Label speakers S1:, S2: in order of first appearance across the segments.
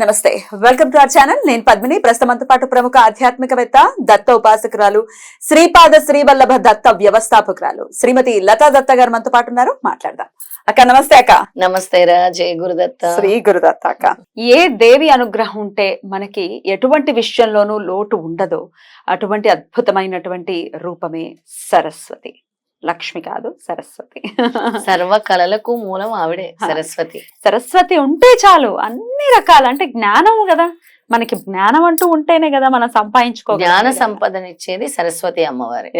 S1: నమస్తే. Welcome to our channel నేను పద్మిని. ప్రస్తుతంతో పాటు ప్రముఖ ఆధ్యాత్మికవేత్త దత్త ఉపాసకురాలు శ్రీపాద శ్రీవల్లభ దత్త వ్యవస్థాపకురాలు శ్రీమతి లతా దత్త గారు మనతో పాటు ఉన్నారు. మాట్లాడదాం. అక్క నమస్తే అక్క.
S2: నమస్తే రా జయ గురుదత్త.
S1: శ్రీ గురుదత్త అక్క. ఏ దేవి అనుగ్రహం ఉంటే మనకి ఎటువంటి విషయంలోనూ లోటు ఉండదో. అటువంటి అద్భుతమైనటువంటి రూపమే సరస్వతి. లక్ష్మి కాదు సరస్వతి.
S2: సర్వ కళలకు మూలం ఆవిడే సరస్వతి.
S1: సరస్వతి ఉంటే చాలు అన్ని రకాల అంటే జ్ఞానం కదా. మనకి జ్ఞానం అంటూ ఉంటేనే కదా మనం సంపాదించుకో
S2: జ్ఞాన సంపదనిచ్చేది సరస్వతి అమ్మవారి.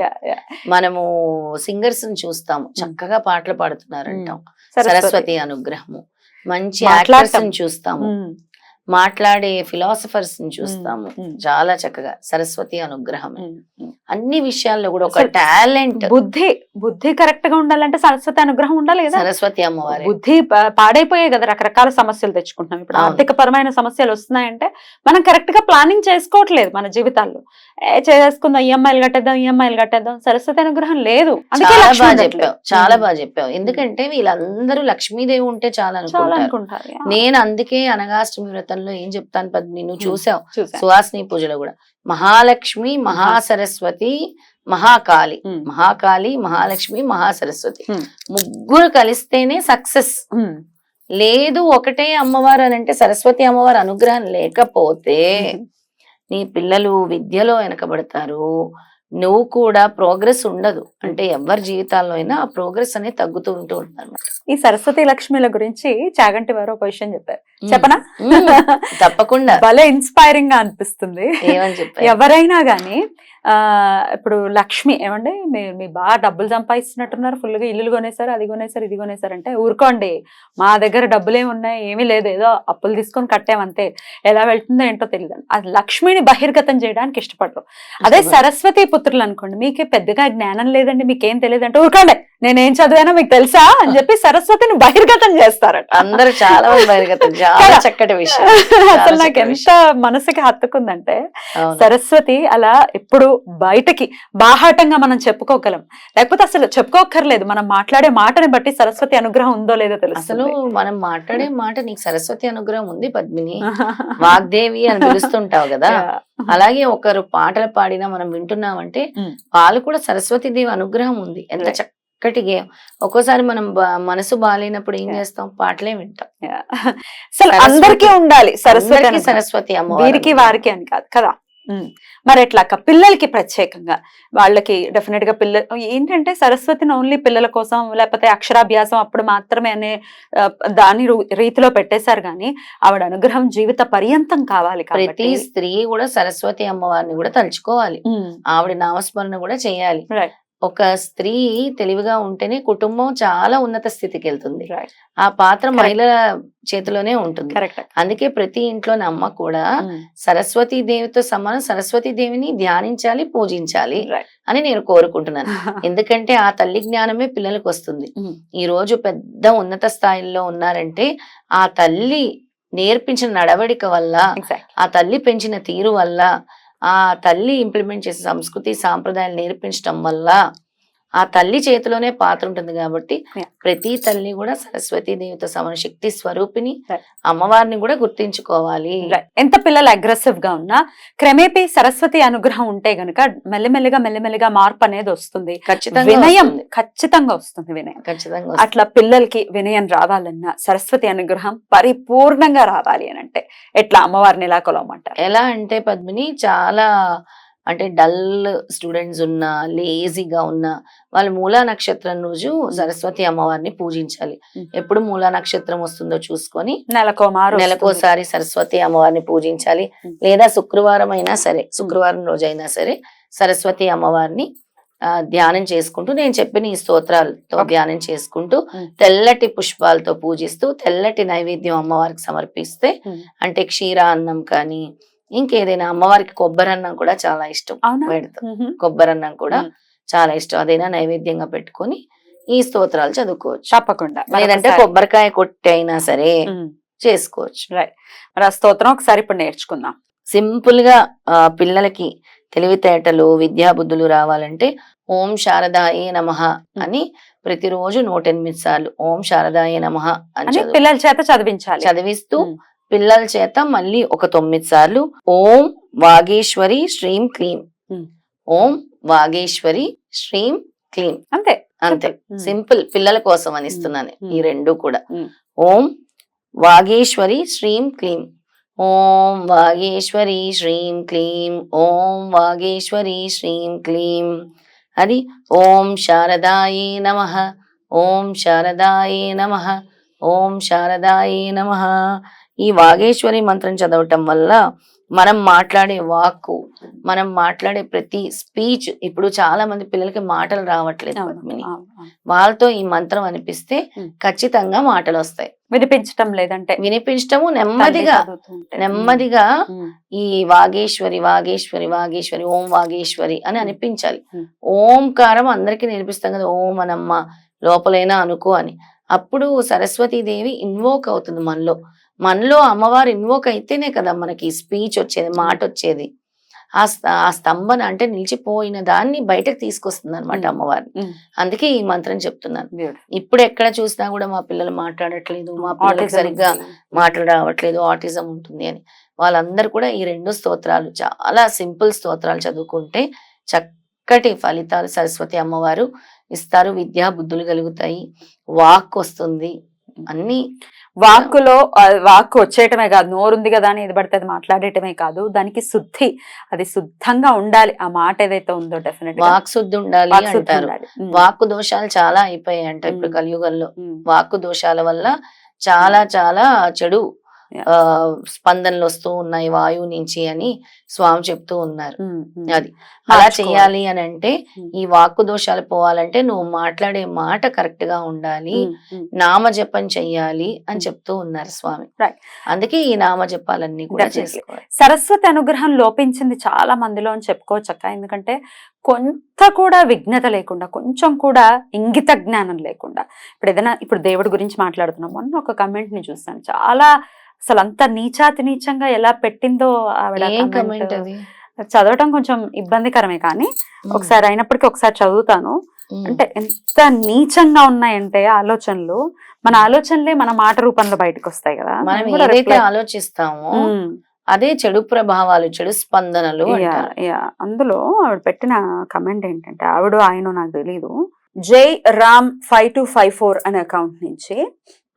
S2: మనము సింగర్స్ని చూస్తాము చక్కగా పాటలు పాడుతున్నారు అంటాం సరస్వతి. అనుగ్రహము. మంచి. యాక్టర్స్ చూస్తాము. మాట్లాడే ఫిలాసఫర్స్ని చూస్తాము. చాలా చక్కగా. సరస్వతి అనుగ్రహం అన్ని విషయాల్లో కూడా ఒక టాలెంట్.
S1: బుద్ధి బుద్ధి కరెక్ట్గా ఉండాలంటే సరస్వతి అనుగ్రహం ఉండాలి కదా?
S2: సరస్వతి అమ్మవారి.
S1: బుద్ధి ప- పాడైపోయాయి కదా రకరకాల సమస్యలు తెచ్చుకుంటున్నాం. ఇప్పుడు. ఆర్థిక పరమైన సమస్యలు వస్తున్నాయంటే మనం కరెక్ట్గా ప్లానింగ్ చేసుకోవట్లేదు మన జీవితాల్లో. ఏ చేసుకుందాం ఈఎంఐలు కట్టేద్దాం ఈఎంఐలు కట్టేద్దాం సరస్వతి అనుగ్రహం లేదు.
S2: చాలా బాగా. చెప్పావు. చాలా. బాగా చెప్పావు. ఎందుకంటే వీళ్ళందరూ లక్ష్మీదేవి ఉంటే చాలా
S1: చాలా
S2: అనుకుంటారు. నేను అందుకే అనగాష్టమి వ్రతంలో ఏం చెప్తాను పద్మిని నువ్వు. చూసావు
S1: చూసా.
S2: సుహాసిని పూజలో కూడా మహాలక్ష్మి మహాసరస్వతి మహాకాళి. మహాకాళి మహాలక్ష్మి మహాసరస్వతి. ముగ్గురు కలిస్తేనే సక్సెస్. లేదు ఒకటే అమ్మవారు అని అంటే సరస్వతి అమ్మవారి అనుగ్రహం లేకపోతే నీ పిల్లలు విద్యలో వెనకబడతారు నువ్వు కూడా ప్రోగ్రెస్ ఉండదు. అంటే ఎవరి జీవితాల్లో అయినా ఆ ప్రోగ్రెస్ అనేది తగ్గుతూ ఉంటూ ఉంటుంది
S1: ఈ సరస్వతి లక్ష్మిల గురించి చాగంటి వారు ఒక విషయం చెప్పారు. చెప్పనా?
S2: తప్పకుండా.
S1: భలే ఇన్స్పైరింగ్గా అనిపిస్తుంది.
S2: ఏమని చెప్పారు?
S1: ఎవరైనా గానీ ఇప్పుడు లక్ష్మి ఏమండి? మీ- మీ బాగా డబ్బులు సంపాదిస్తున్నట్టున్నారు ఫుల్గా ఇల్లు కొనేసారు అది కొనేసారు ఇది కొనేసారు అంటే ఊరుకోండి. మా దగ్గర డబ్బులు ఏమి ఉన్నాయి ఏమీ లేదు ఏదో అప్పులు తీసుకొని కట్టామంతే ఎలా వెళ్తుందో ఏంటో తెలియదు అది లక్ష్మిని బహిర్గతం చేయడానికి ఇష్టపడరు. అదే. సరస్వతి పుత్రులు అనుకోండి మీకే పెద్దగా జ్ఞానం లేదండి మీకేం తెలియదు అంటే ఊరుకోండి. నేనేం చదివానో మీకు తెలుసా అని చెప్పి సరస్వతిని బహిర్గతం చేస్తారట.
S2: అందరూ చాలా బయటకు చాలా. చక్కటి విషయం.
S1: అసలు నాకు ఎంత మనసుకి హత్తుకుందంటే. సరస్వతి అలా ఎప్పుడు బయటకి బాహాటంగా మనం చెప్పుకోగలం. లేకపోతే అసలు చెప్పుకోకర్లేదు మనం మాట్లాడే మాటని బట్టి సరస్వతి అనుగ్రహం ఉందో లేదో
S2: అసలు
S1: తెలుస్తుంది.
S2: మనం మాట్లాడే మాట నీకు సరస్వతి అనుగ్రహం ఉంది పద్మిని. వాగ్దేవి అని పిలుస్తుంటావు కదా? అలాగే ఒకరు పాటలు పాడినా మనం వింటున్నామంటే. వాళ్ళు కూడా సరస్వతి దేవి అనుగ్రహం ఉంది. ఎంత
S1: Right.
S2: చక్కటి ఒక్కోసారి మనం మనసు బాగాలేనప్పుడు ఏం. చేస్తాం? పాటలే వింటాం.
S1: అసలు
S2: సరస్వతి-
S1: అందరికీ ఉండాలి. సరస్వతి.
S2: సరస్వతి అమ్మ
S1: వీరికి వారికి అని కాదు కదా. మరి ఎట్లా అక్క పిల్లలకి ప్రత్యేకంగా. వాళ్ళకి డెఫినెట్గా పిల్ల ఏంటంటే సరస్వతిని ఓన్లీ పిల్లల కోసం లేకపోతే అక్షరాభ్యాసం అప్పుడు మాత్రమే అనే దాని రు- రీతిలో పెట్టేశారు కానీ ఆవిడ అనుగ్రహం జీవిత పర్యంతం కావాలి
S2: ప్రతి స్త్రీ కూడా సరస్వతి అమ్మవారిని కూడా తలుచుకోవాలి. ఆవిడ నామస్మరణ కూడా చేయాలి. ఒక స్త్రీ తెలివిగా ఉంటేనే కుటుంబం చాలా ఉన్నత స్థితికి వెళ్తుంది. ఆ పాత్ర. మహిళల చేతిలోనే ఉంటుంది. అందుకే ప్రతి ఇంట్లోని అమ్మ కూడా సరస్వతి దేవితో సమానం సరస్వతి దేవిని ధ్యానించాలి పూజించాలి అని నేను కోరుకుంటున్నాను. ఎందుకంటే ఆ తల్లి జ్ఞానమే పిల్లలకు వస్తుంది.
S1: ఉమ్.
S2: ఈ రోజు పెద్ద ఉన్నత స్థాయిలో ఉన్నారంటే ఆ తల్లి నేర్పించిన నడవడిక వల్ల ఆ తల్లి పెంచిన తీరు వల్ల ఆ తల్లి ఇంప్లిమెంట్ చేసే సంస్కృతి సాంప్రదాయాలు నేర్పించడం వల్ల ఆ తల్లి చేతిలోనే పాత్ర ఉంటుంది కాబట్టి. ప్రతి తల్లి కూడా సరస్వతి దేవితో సమాన శక్తి స్వరూపిణి. అమ్మవారిని కూడా గుర్తించుకోవాలి.
S1: ఎంత పిల్లలు అగ్రెసివ్గా ఉన్నా క్రమేపీ సరస్వతి అనుగ్రహం ఉంటే గనుక మెల్లిమెల్లిగా మెల్లిమెల్లిగా మార్పు అనేది వస్తుంది
S2: ఖచ్చితంగా
S1: వినయం. ఖచ్చితంగా వస్తుంది వినయం
S2: ఖచ్చితంగా.
S1: అట్లా పిల్లలకి వినయం రావాలన్నా సరస్వతి అనుగ్రహం పరిపూర్ణంగా రావాలి అని అంటే ఎట్లా అమ్మవారిని ఎలా కొలవమంటారు
S2: ఎలా అంటే పద్మిని చాలా అంటే డల్ స్టూడెంట్స్ ఉన్నా లేజీగా ఉన్నా వాళ్ళ మూలా నక్షత్రం రోజు సరస్వతి అమ్మవారిని పూజించాలి. ఎప్పుడు మూలా నక్షత్రం వస్తుందో చూసుకొని
S1: నెలకో మారు
S2: నెలకోసారి సరస్వతి అమ్మవారిని పూజించాలి. లేదా శుక్రవారం అయినా సరే శుక్రవారం రోజు అయినా సరే సరస్వతి అమ్మవారిని ధ్యానం చేసుకుంటూ నేను చెప్పిన ఈ స్తోత్రాలతో. ధ్యానం చేసుకుంటూ. తెల్లటి పుష్పాలతో పూజిస్తూ తెల్లటి నైవేద్యం అమ్మవారికి సమర్పిస్తే. అంటే క్షీర అన్నం కానీ ఇంకేదైనా అమ్మవారికి కొబ్బరి అన్నం కూడా చాలా ఇష్టం పెడతాం. కొబ్బరి అన్నం కూడా. చాలా ఇష్టం అదైనా నైవేద్యంగా పెట్టుకొని ఈ స్తోత్రాలు చదువుకోవచ్చు
S1: తప్పకుండా
S2: లేదంటే. కొబ్బరికాయ కొట్టి అయినా సరే. చేసుకోవచ్చు
S1: మరి ఆ స్తోత్రం ఒకసారి ఇప్పుడు నేర్చుకుందాం
S2: సింపుల్గా ఆ, పిల్లలకి తెలివితేటలు విద్యా బుద్ధులు రావాలంటే ఓం శారదాయే నమః అని ప్రతిరోజు నూట ఎనిమిది సార్లు ఓం శారదాయే నమః అని
S1: పిల్లల చేత చదివించాలి
S2: చదివిస్తూ. పిల్లల చేత మళ్ళీ ఒక తొమ్మిది సార్లు ఓం వాగేశ్వరి శ్రీం క్లీం. ఓం వాగేశ్వరి శ్రీం క్లీం.
S1: అంతే.
S2: అంతే. సింపుల్. పిల్లల కోసం అని ఇస్తున్నాను. ఈ రెండు కూడా. ఓం వాగేశ్వరి శ్రీం క్లీం. ఓం వాగేశ్వరి శ్రీం క్లీం. ఓం వాగేశ్వరి శ్రీం క్లీం. అది ఓం శారదాయే నమ. ఓం శారదాయే నమ. ఓం శారదాయే నమ. ఈ వాగేశ్వరి మంత్రం చదవటం వల్ల మనం మాట్లాడే వాక్కు మనం మాట్లాడే ప్రతి స్పీచ్ ఇప్పుడు చాలా మంది పిల్లలకి మాటలు రావట్లేదు. వాళ్ళతో ఈ మంత్రం అనిపిస్తే. ఖచ్చితంగా మాటలు వస్తాయి
S1: వినిపించటం లేదంటే
S2: వినిపించటము నెమ్మదిగా. నెమ్మదిగా. ఈ వాగేశ్వరి వాగేశ్వరి వాగేశ్వరి ఓం వాగేశ్వరి అని అనిపించాలి. ఓంకారం అందరికీ నేర్పిస్తాం కదా ఓం అనమ్మ లోపలైనా అనుకో అని అప్పుడు సరస్వతీదేవి ఇన్వోక్ అవుతుంది మనలో మనలో అమ్మవారు ఇన్వోక్ అయితేనే కదా మనకి స్పీచ్ వచ్చేది మాట వచ్చేది ఆ ఆ స్తంభన అంటే నిలిచిపోయిన దాన్ని బయటకు తీసుకొస్తుంది అనమాట. అమ్మవారిని. అందుకే ఈ మంత్రం చెప్తున్నాను. ఇప్పుడు ఎక్కడ చూసినా కూడా మా పిల్లలు మాట్లాడట్లేదు మా పిల్లలకి సరిగ్గా
S1: ఉంది.
S2: మాటలు రావట్లేదు ఆటిజం ఉంటుంది అని వాళ్ళందరూ కూడా ఈ రెండు స్తోత్రాలు చాలా సింపుల్ స్తోత్రాలు చదువుకుంటే చక్కటి ఫలితాలు సరస్వతి అమ్మవారు ఇస్తారు విద్యా బుద్ధులు కలుగుతాయి వాక్ వస్తుంది అన్ని
S1: వాక్కులో వాక్కు వచ్చేయటమే కాదు నోరుంది కదా అని ఏది పడితే అది మాట్లాడేయటమే కాదు దానికి శుద్ధి అది శుద్ధంగా ఉండాలి ఆ మాట ఏదైతే ఉందో డెఫినెట్
S2: వాక్ శుద్ధి ఉండాలి అంటారు. వాక్కు దోషాలు చాలా అయిపోయాయి అంట ఇప్పుడు. కలియుగంలో. వాక్కు దోషాల వల్ల చాలా చాలా చెడు స్పందనలు వస్తూ ఉన్నాయి వాయువు నుంచి అని స్వామి చెప్తూ ఉన్నారు. అది. అలా. చెయ్యాలి అని అంటే. ఈ వాక్కు దోషాలు పోవాలంటే నువ్వు మాట్లాడే మాట కరెక్ట్గా ఉండాలి నామ జపం చెయ్యాలి అని చెప్తూ ఉన్నారు స్వామి. అందుకే ఈ నామ జపాలన్నీ కూడా. చేసుకోవాలి.
S1: సరస్వతి అనుగ్రహం లోపించింది చాలా మందిలో అని చెప్పుకోవచ్చు అక్క. ఎందుకంటే కొంత కూడా విఘ్నత లేకుండా కొంచెం కూడా ఇంగిత జ్ఞానం లేకుండా ఇప్పుడు ఏదైనా ఇప్పుడు దేవుడి గురించి మాట్లాడుతున్నాం. మొన్న ఒక కమెంట్ని చూసాను చాలా అసలు అంత నీచాతి నీచంగా ఎలా పెట్టిందో ఆవిడ చదవటం కొంచెం ఇబ్బందికరమే కానీ ఒకసారి అయినప్పటికీ ఒకసారి చదువుతాను. అంటే ఎంత నీచంగా ఉన్నాయంటే ఆలోచనలు మన ఆలోచనలే మన మాట రూపంలో బయటకు వస్తాయి కదా
S2: మనం ఏదైతే ఆలోచిస్తామో. అదే చెడు ప్రభావాలు చెడు స్పందనలు.
S1: అందులో ఆవిడ పెట్టిన కమెంట్ ఏంటంటే ఆవిడ ఆయన నాకు తెలీదు Jai Ram five two five four అనే అకౌంట్ నుంచి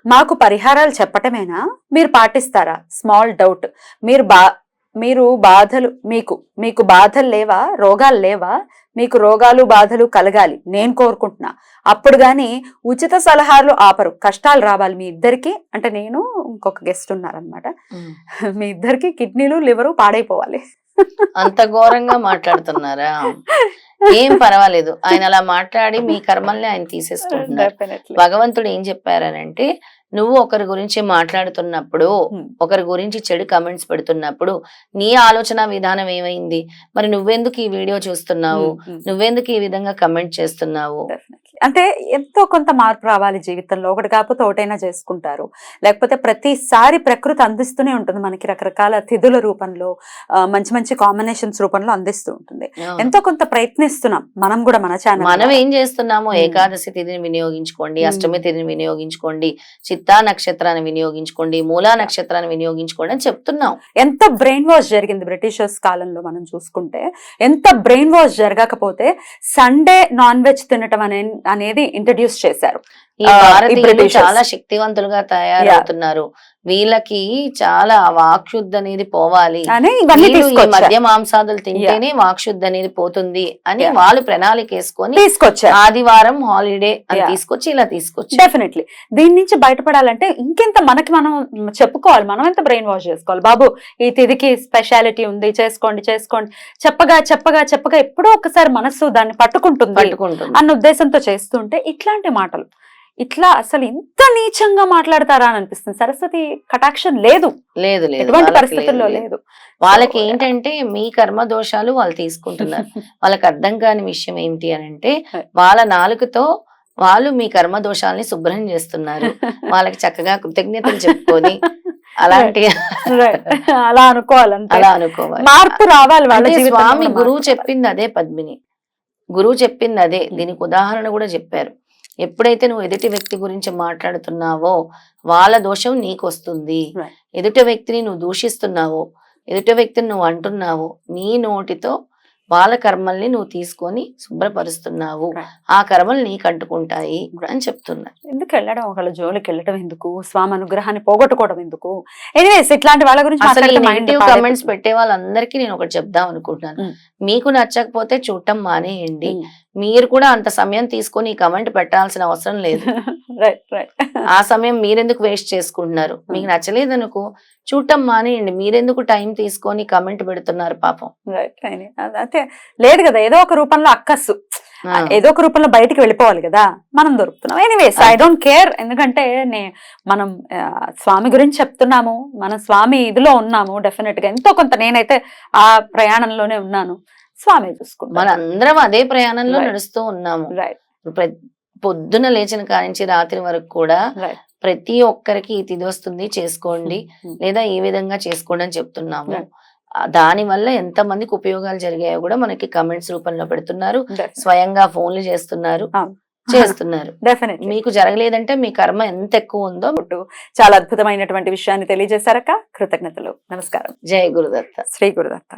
S1: మాకు పరిహారాలు చెప్పటమేనా? మీరు పాటిస్తారా? Small doubt. మీరు బా మీరు బాధలు మీకు మీకు బాధలు లేవా? రోగాలు లేవా? మీకు రోగాలు బాధలు కలగాలి. నేను కోరుకుంటున్నా. అప్పుడు గాని ఉచిత సలహాలు ఆపరు. కష్టాలు రావాలి మీ ఇద్దరికి. అంటే నేను ఇంకొక గెస్ట్ ఉన్నారనమాట. మీ ఇద్దరికి కిడ్నీలు లివరు పాడైపోవాలి.
S2: అంత ఘోరంగా మాట్లాడుతున్నారా? ఏం పర్వాలేదు ఆయన అలా మాట్లాడి మీ కర్మల్ని ఆయన తీసేసుకుంటున్నారు. భగవంతుడు ఏం చెప్పారనంటే నువ్వు ఒకరి గురించి మాట్లాడుతున్నప్పుడు
S1: Hmm.
S2: ఒకరి గురించి చెడు కమెంట్స్ పెడుతున్నప్పుడు నీ ఆలోచన విధానం ఏమైంది మరి నువ్వెందుకు ఈ వీడియో చూస్తున్నావు
S1: ఉమ్, ఉమ్,
S2: నువ్వెందుకు ఈ విధంగా కమెంట్ చేస్తున్నావు.
S1: అంటే ఎంతో కొంత మార్పు రావాలి జీవితంలో. ఒకటి కాకపోతే ఒకటైనా చేసుకుంటారు. లేకపోతే ప్రతిసారి ప్రకృతి అందిస్తూనే ఉంటుంది. మనకి రకరకాల తిథుల రూపంలో మంచి మంచి కాంబినేషన్స్ రూపంలో అందిస్తూ ఉంటుంది. ఎంతో కొంత ప్రయత్నిస్తున్నాం. మనం కూడా మన ఛానల్
S2: మనం ఏం చేస్తున్నాము. ఏకాదశి తిథిని వినియోగించుకోండి. అష్టమి తిథిని వినియోగించుకోండి చిత్తా నక్షత్రాన్ని వినియోగించుకోండి మూలా నక్షత్రాన్ని వినియోగించుకోండి అని చెప్తున్నాం.
S1: ఎంత బ్రెయిన్ వాష్ జరిగింది బ్రిటిషర్స్ కాలంలో మనం చూసుకుంటే. ఎంత బ్రెయిన్ వాష్ జరగకపోతే సండే నాన్ వెజ్ తినటం అనే అనేది ఇంట్రడ్యూస్ చేశారు.
S2: చాలా శక్తివంతులుగా తయారవుతున్నారు వీళ్ళకి చాలా వాక్శుద్ధి అనేది పోవాలి. మద్య మాంసాదులు తింటేనే వాక్శుద్ధి అనేది పోతుంది అని. వాళ్ళు ప్రణాళిక వేసుకొని
S1: తీసుకొచ్చారు.
S2: ఆదివారం హాలిడే అని. తీసుకొచ్చి ఇలా తీసుకొచ్చి
S1: డెఫినెట్లీ దీని నుంచి బయటపడాలంటే ఇంకెంత మనకి మనం చెప్పుకోవాలి. మనం ఎంత బ్రెయిన్ వాష్ చేసుకోవాలి? బాబు ఈ తిదికి స్పెషాలిటీ ఉంది. చేసుకోండి చేసుకోండి. చెప్పగా చెప్పగా చెప్పగా ఎప్పుడో ఒకసారి మనస్సు దాన్ని పట్టుకుంటుంది
S2: పట్టుకుంటుంది.
S1: అన్న ఉద్దేశంతో చేస్తుంటే ఇట్లాంటి మాటలు. ఇట్లా అసలు ఇంత నీచంగా మాట్లాడతారా అని అనిపిస్తుంది. సరస్వతి కటాక్షం లేదు.
S2: లేదు లేదు.
S1: పరిస్థితుల్లో
S2: లేదు, వాళ్ళకి ఏంటంటే మీ కర్మ దోషాలు వాళ్ళు తీసుకుంటున్నారు. వాళ్ళకి అర్థం కాని విషయం ఏంటి అని అంటే. వాళ్ళ నాలుకతో వాళ్ళు మీ కర్మ దోషాలని శుభ్రం చేస్తున్నారు. వాళ్ళకి చక్కగా కృతజ్ఞతలు చెప్పుకొని అలాంటి.
S1: అలా అనుకోవాలంటే
S2: అలా అనుకోవాలి.
S1: మార్పు రావాలి వాళ్ళ
S2: స్వామి గురువు చెప్పింది అదే పద్మిని. గురువు చెప్పింది అదే. దీనికి ఉదాహరణ కూడా చెప్పారు. ఎప్పుడైతే నువ్వు ఎదుటి వ్యక్తి గురించి మాట్లాడుతున్నావో వాళ్ళ దోషం నీకు వస్తుంది. ఎదుటి వ్యక్తిని నువ్వు దూషిస్తున్నావో ఎదుటి వ్యక్తిని నువ్వు అంటున్నావో నీ నోటితో వాళ్ళ కర్మల్ని నువ్వు తీసుకొని శుభ్రపరుస్తున్నావు. ఆ కర్మలు నీకు అంటుకుంటాయి అని చెప్తున్నా.
S1: ఎందుకు వెళ్ళడం? ఒకళ్ళ జోలికి వెళ్ళడం ఎందుకు? స్వామి అనుగ్రహాన్ని పోగొట్టుకోవడం ఎందుకు? ఎనీవేస్ ఇట్లాంటి వాళ్ళ గురించి
S2: నెగిటివ్. కమెంట్స్ పెట్టే వాళ్ళందరికీ నేను ఒకటి చెప్దాం అనుకుంటున్నాను.
S1: Mm.
S2: మీకు నచ్చకపోతే చూడటం మానేయండి.
S1: Mm.
S2: మీరు కూడా అంత సమయం తీసుకొని ఈ కమెంట్ పెట్టాల్సిన అవసరం లేదు. ఆ సమయం మీరెందుకు వేస్ట్ చేసుకుంటున్నారు? మీకు నచ్చలేదు అనుకో చూడటం మానేయండి. మీరెందుకు టైం తీసుకొని కమెంట్ పెడుతున్నారు పాపం.
S1: రైట్ అయితే లేదు కదా ఏదో ఒక రూపంలో అక్కస్సు ఏదో ఒక రూపంలో బయటికి వెళ్ళిపోవాలి కదా మనం దొరుకుతున్నాం. ఎనీవేస్ ఐ డోంట్ కేర్ ఎందుకంటే నే మనం స్వామి గురించి చెప్తున్నాము మన స్వామి ఇదిలో ఉన్నాము డెఫినెట్గా ఎంతో కొంత నేనైతే ఆ ప్రయాణంలోనే ఉన్నాను. స్వామి చూసుకుంటాను.
S2: మనందరం అదే ప్రయాణంలో. నడుస్తూ ఉన్నాము.
S1: రైట్
S2: పొద్దున లేచిన కానించి రాత్రి వరకు కూడా ప్రతి ఒక్కరికి ఈ తిథి వస్తుంది చేసుకోండి. లేదా ఈ విధంగా చేసుకోండి అని చెప్తున్నాము. దాని వల్ల ఎంత మందికి ఉపయోగాలు జరిగాయో కూడా మనకి కమెంట్స్ రూపంలో పెడుతున్నారు. స్వయంగా ఫోన్లు చేస్తున్నారు.
S1: అవును.
S2: చేస్తున్నారు.
S1: డెఫినెట్
S2: మీకు జరగలేదంటే మీ కర్మ ఎంత ఎక్కువ ఉందో
S1: చాలా అద్భుతమైనటువంటి విషయాన్ని తెలియజేశారక్క. కృతజ్ఞతలు. నమస్కారం.
S2: జయ గురుదత్త.
S1: శ్రీ గురుదత్త.